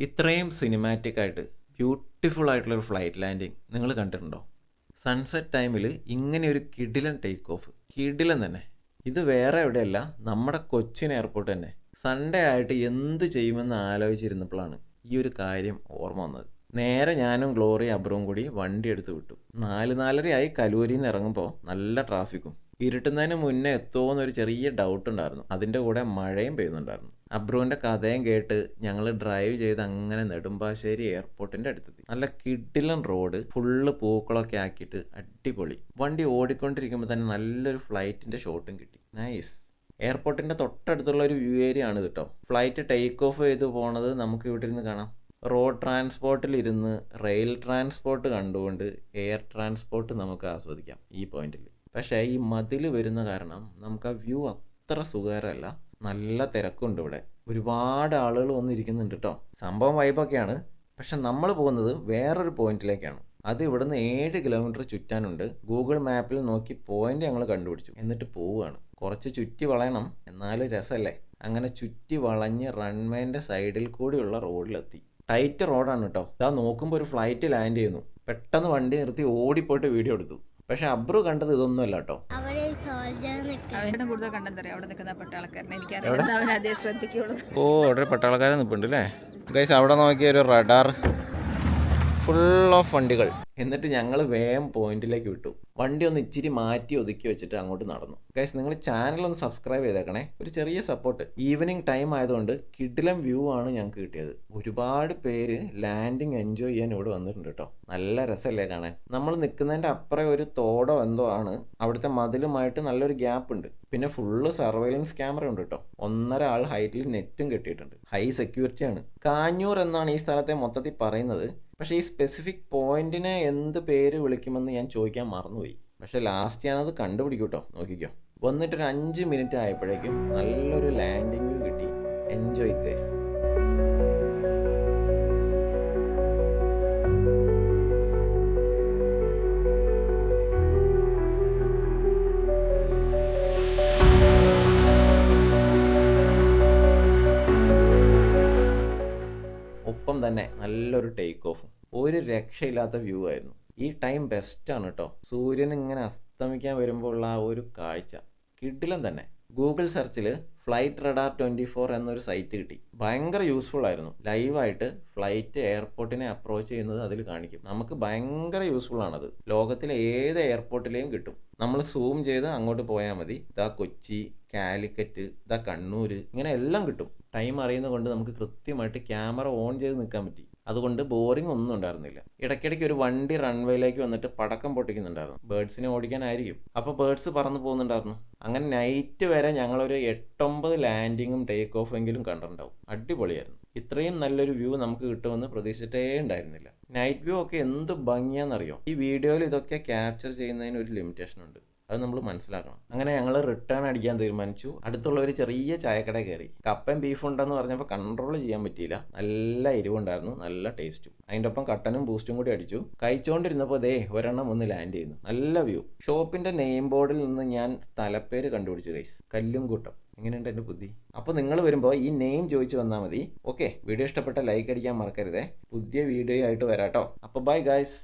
ഇത്രയും സിനിമാറ്റിക് ആയിട്ട് ബ്യൂട്ടിഫുൾ ആയിട്ടുള്ളൊരു ഫ്ലൈറ്റ് ലാൻഡിങ് നിങ്ങൾ കണ്ടിട്ടുണ്ടോ? സൺസെറ്റ് ടൈമിൽ ഇങ്ങനെ ഒരു കിഡിലൻ ടേക്ക് ഓഫ് കിഡിലൻ തന്നെ. ഇത് വേറെ എവിടെയല്ല നമ്മുടെ കൊച്ചിൻ എയർപോർട്ട് തന്നെ. സൺഡേ ആയിട്ട് എന്ത് ചെയ്യുമെന്ന് ആലോചിച്ചിരുന്നപ്പോഴാണ് ഈ ഒരു കാര്യം ഓർമ്മ വന്നത്. നേരെ ഞാനും ഗ്ലോറി അബ്രവും കൂടി വണ്ടി എടുത്ത് വിട്ടു. നാല് നാലരയായി കലൂരിൽ നിന്ന് ഇറങ്ങുമ്പോൾ നല്ല ട്രാഫിക്കും ഇരുട്ടുന്നതിന് മുന്നേ എത്തുമോ എന്നൊരു ചെറിയ ഡൗട്ട് ഉണ്ടായിരുന്നു. അതിന്റെ കൂടെ മഴയും പെയ്യുന്നുണ്ടായിരുന്നു. അബ്രുവിന്റെ കഥയും കേട്ട് ഞങ്ങൾ ഡ്രൈവ് ചെയ്ത് അങ്ങനെ നെടുമ്പാശ്ശേരി എയർപോർട്ടിന്റെ അടുത്തെത്തി. നല്ല കിഡിലൻ റോഡ് ഫുള്ള് പൂക്കളൊക്കെ ആക്കിയിട്ട് അടിപൊളി. വണ്ടി ഓടിക്കൊണ്ടിരിക്കുമ്പോൾ തന്നെ നല്ലൊരു ഫ്ലൈറ്റിന്റെ ഷോട്ടും കിട്ടി. നൈസ് എയർപോർട്ടിന്റെ തൊട്ടടുത്തുള്ള ഒരു വ്യൂ ഏരിയ ആണ് കേട്ടോ ഫ്ലൈറ്റ് ടേക്ക് ഓഫ് ചെയ്ത് പോണത് നമുക്ക് ഇവിടെ ഇരുന്ന് കാണാം. റോഡ് ട്രാൻസ്പോർട്ടിൽ ഇരുന്ന് റെയിൽ ട്രാൻസ്പോർട്ട് കണ്ടുകൊണ്ട് എയർ ട്രാൻസ്പോർട്ട് നമുക്ക് ആസ്വദിക്കാം ഈ പോയിന്റിൽ പക്ഷേ ഈ മതിൽ വരുന്ന കാരണം നമുക്ക് ആ വ്യൂ അത്ര സുഖകരമല്ല. നല്ല തിരക്കുണ്ട് ഇവിടെ. ഒരുപാട് ആളുകൾ വന്നിരിക്കുന്നുണ്ട് കേട്ടോ സംഭവം വൈബൊക്കെയാണ് പക്ഷെ നമ്മൾ പോകുന്നത് വേറൊരു പോയിന്റിലേക്കാണ് അത് ഇവിടുന്ന് ഏഴ് കിലോമീറ്റർ ചുറ്റാനുണ്ട്. ഗൂഗിൾ മാപ്പിൽ നോക്കി പോയിന്റ് ഞങ്ങൾ കണ്ടുപിടിച്ചു. എന്നിട്ട് പോവുകയാണ്. കുറച്ച് ചുറ്റി വളയണം. എന്നാലും രസമല്ലേ? അങ്ങനെ ചുറ്റി വളഞ്ഞ് റൺവേന്റെ സൈഡിൽ കൂടിയുള്ള റോഡിലെത്തി ടൈറ്റ് റോഡാണ് കേട്ടോ ഇതാ നോക്കുമ്പോൾ ഒരു ഫ്ലൈറ്റ് ലാൻഡ് ചെയ്യുന്നു. പെട്ടെന്ന് വണ്ടി നിർത്തി ഓടിപ്പോയിട്ട് വീഡിയോ എടുത്തു. പക്ഷെ അബ്രു കണ്ടത് ഇതൊന്നുമല്ല കേട്ടോ കൂടുതൽ കണ്ടെന്നറിയാം അവിടെ നിൽക്കുന്ന പട്ടാളക്കാരനെ അതേ ശ്രദ്ധിക്കുള്ളൂ. ഓ അവിടെ പട്ടാളക്കാരൻ നിൽപ്പുണ്ട് അല്ലേ ഗൈസ് അവിടെ നോക്കിയ ഒരു റഡാർ ഫുൾ ഓഫ് വണ്ടികൾ. എന്നിട്ട് ഞങ്ങൾ വേഗം പോയിന്റിലേക്ക് വിട്ടു. വണ്ടി ഒന്ന് ഇച്ചിരി മാറ്റി ഒതുക്കി വെച്ചിട്ട് അങ്ങോട്ട് നടന്നു. ഗൈസ് നിങ്ങൾ ചാനൽ ഒന്ന് സബ്സ്ക്രൈബ് ചെയ്തേക്കണേ. ഒരു ചെറിയ സപ്പോർട്ട് ഈവനിങ് ടൈം ആയതുകൊണ്ട് കിഡിലം വ്യൂ ആണ് ഞങ്ങൾക്ക് കിട്ടിയത്. ഒരുപാട് പേര് ലാൻഡിങ് എൻജോയ് ചെയ്യാൻ ഇവിടെ വന്നിട്ടുണ്ട് കേട്ടോ നല്ല രസമല്ലേ കാണാൻ. നമ്മൾ നിൽക്കുന്നതിന്റെ അപ്പുറം ഒരു തോടോ എന്തോ ആണ്. അവിടുത്തെ മതിലുമായിട്ട് നല്ലൊരു ഗ്യാപ്പ് ഉണ്ട്. പിന്നെ ഫുള്ള് സർവൈലൻസ് ക്യാമറ ഉണ്ട് കേട്ടോ ഒന്നര ആൾ ഹൈറ്റിൽ നെറ്റും കെട്ടിയിട്ടുണ്ട്. ഹൈ സെക്യൂരിറ്റി ആണ്. കാഞ്ഞൂർ എന്നാണ് ഈ സ്ഥലത്തെ മൊത്തത്തിൽ പറയുന്നത്. പക്ഷേ ഈ സ്പെസിഫിക് പോയിന്റിനെ എന്ത് പേര് വിളിക്കുമെന്ന് ഞാൻ ചോദിക്കാൻ മറന്നുപോയി. പക്ഷേ ലാസ്റ്റ് ഞാനത് കണ്ടുപിടിക്കും കേട്ടോ നോക്കിക്കോ. വന്നിട്ടൊരു അഞ്ച് മിനിറ്റ് ആയപ്പോഴേക്കും നല്ലൊരു ലാൻഡിങ് കിട്ടി. എൻജോയ് ഗൈസ് ഒപ്പം തന്നെ നല്ലൊരു ടേക്ക് ഓഫും ഒരു രക്ഷയില്ലാത്ത വ്യൂ ആയിരുന്നു. ഈ ടൈം ബെസ്റ്റാണ് കേട്ടോ സൂര്യൻ ഇങ്ങനെ അസ്തമിക്കാൻ വരുമ്പോൾ ഉള്ള ആ ഒരു കാഴ്ച. കിട്ടില്ല തന്നെ. ഗൂഗിൾ സെർച്ചിൽ ഫ്ലൈറ്റ് റഡാർ ട്വന്റി ഫോർ എന്നൊരു സൈറ്റ് കിട്ടി. ഭയങ്കര യൂസ്ഫുൾ ആയിരുന്നു. ലൈവായിട്ട് ഫ്ലൈറ്റ് എയർപോർട്ടിനെ അപ്രോച്ച് ചെയ്യുന്നത് അതിൽ കാണിക്കും. നമുക്ക് ഭയങ്കര യൂസ്ഫുൾ ആണത്. ലോകത്തിലെ ഏത് എയർപോർട്ടിലെയും കിട്ടും. നമ്മൾ സൂം ചെയ്ത് അങ്ങോട്ട് പോയാൽ മതി. ഇതാ കൊച്ചി കാലിക്കറ്റ് ഇതാ കണ്ണൂർ ഇങ്ങനെ എല്ലാം കിട്ടും. ടൈം അറിയുന്നത് കൊണ്ട് നമുക്ക് കൃത്യമായിട്ട് ക്യാമറ ഓൺ ചെയ്ത് നിൽക്കാൻ പറ്റി. അതുകൊണ്ട് ബോറിംഗ് ഒന്നും ഉണ്ടായിരുന്നില്ല. ഇടയ്ക്കിടയ്ക്ക് ഒരു വണ്ടി റൺവേയിലേക്ക് വന്നിട്ട് പടക്കം പൊട്ടിക്കുന്നുണ്ടായിരുന്നു. ബേഡ്സിനെ ഓടിക്കാനായിരിക്കും. അപ്പോൾ ബേഡ്സ് പറന്ന് പോകുന്നുണ്ടായിരുന്നു. അങ്ങനെ നൈറ്റ് വരെ ഞങ്ങളൊരു എട്ടൊമ്പത് ലാൻഡിങ്ങും ടേക്ക് ഓഫ് എങ്കിലും കണ്ടിട്ടുണ്ടാവും. അടിപൊളിയായിരുന്നു. ഇത്രയും നല്ലൊരു വ്യൂ നമുക്ക് കിട്ടുമെന്ന് പ്രതീക്ഷിച്ചിട്ടേ ഉണ്ടായിരുന്നില്ല. നൈറ്റ് വ്യൂ ഒക്കെ എന്ത് ഭംഗിയാണെന്നറിയോ? ഈ വീഡിയോയിൽ ഇതൊക്കെ ക്യാപ്ചർ ചെയ്യുന്നതിന് ഒരു ലിമിറ്റേഷൻ ഉണ്ട്. അത് നമ്മൾ മനസ്സിലാക്കണം. അങ്ങനെ ഞങ്ങൾ റിട്ടേൺ അടിക്കാൻ തീരുമാനിച്ചു. അടുത്തുള്ള ഒരു ചെറിയ ചായക്കട കയറി. കപ്പയും ബീഫ് ഉണ്ടെന്ന് പറഞ്ഞപ്പോൾ കൺട്രോൾ ചെയ്യാൻ പറ്റിയില്ല. നല്ല എരിവുണ്ടായിരുന്നു. നല്ല ടേസ്റ്റും അതിന്റെ ഒപ്പം കട്ടനും ബൂസ്റ്റും കൂടി അടിച്ചു. കഴിച്ചുകൊണ്ടിരുന്നപ്പോൾ ദേ ഒരെണ്ണം ഒന്ന് ലാൻഡ് ചെയ്യുന്നു. നല്ല വ്യൂ ഷോപ്പിന്റെ നെയിം ബോർഡിൽ നിന്ന് ഞാൻ സ്ഥലപ്പേര് കണ്ടുപിടിച്ചു കൈസ് കല്ലും കൂട്ടം എങ്ങനെയുണ്ട് എന്റെ ബുദ്ധി? അപ്പോൾ നിങ്ങൾ വരുമ്പോൾ ഈ നെയിം ചോദിച്ചു വന്നാൽ മതി. ഓക്കെ വീഡിയോ ഇഷ്ടപ്പെട്ട ലൈക്ക് അടിക്കാൻ മറക്കരുതേ. പുതിയ വീഡിയോ ആയിട്ട് വരാട്ടോ. അപ്പോൾ ബൈ ഗൈസ്